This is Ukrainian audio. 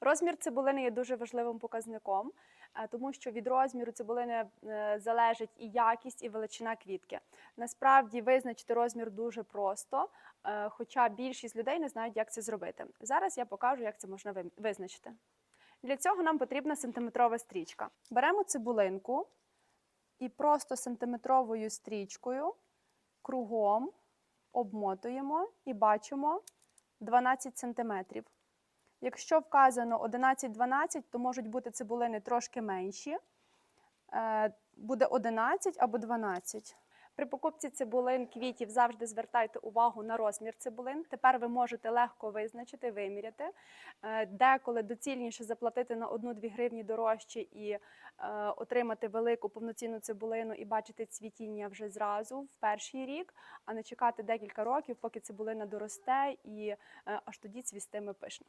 Розмір цибулини є дуже важливим показником, е, тому що від розміру цибулини е, залежить і якість, і величина квітки. Насправді визначити розмір дуже просто, е, хоча більшість людей не знають, як це зробити. Зараз я покажу, як це можна визначити. Для цього нам потрібна сантиметрова стрічка. Беремо цибулинку і просто сантиметровою стрічкою кругом обмотуємо і бачимо 12 сантиметрів. Якщо вказано 11-12, то можуть бути цибулини трошки менші. Е, Буде 11 або 12. При покупці цибулин квітів завжди звертайте увагу на розмір цибулин. Тепер ви можете легко визначити, виміряти. Е, Деколи доцільніше заплатити на 1-2 гривні дорожче і е, отримати велику повноцінну цибулину і бачити цвітіння вже зразу в перший рік, а не чекати декілька років, поки цибулина доросте і аж тоді цвістиме пишно.